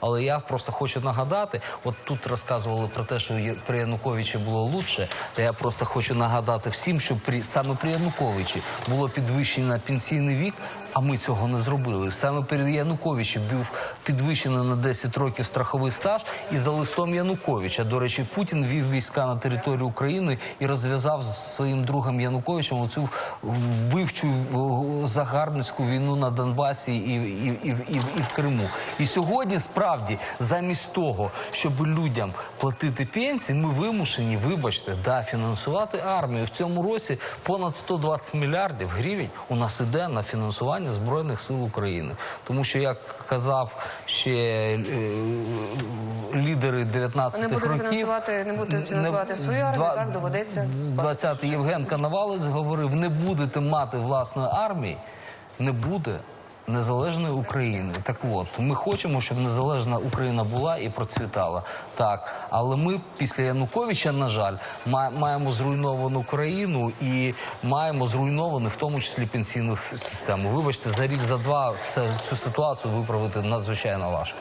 Але я просто хочу нагадати: от тут розказували про те, що при Януковичі було лучше. Та я просто хочу нагадати всім, що при саме при Януковичі було підвищено пенсійний вік. А ми цього не зробили. Саме перед Януковичем був підвищений на 10 років страховий стаж, і за листом Януковича. До речі, Путін вів війська на територію України і розв'язав з своїм другом Януковичем оцю вбивчу загарбницьку війну на Донбасі і, і, і, і, і в Криму. І сьогодні справді, замість того, щоб людям платити пенсії, ми вимушені, вибачте, да, фінансувати армію. В цьому році понад 120 мільярдів гривень у нас іде на фінансування збройних сил України. Тому що, як казав ще е, лідери 19 Не будете років, фінансувати- не будете фінансувати свою армію, Два- так, доведеться 20-й Євген Коновалець говорив: не будете мати власної армії, не буде. Незалежної України, так от ми хочемо, щоб незалежна Україна була і процвітала. Так, але ми після Януковича, на жаль, ма- маємо зруйновану країну і маємо зруйновану в тому числі пенсійну систему. Вибачте, за рік, за два це цю ситуацію виправити надзвичайно важко.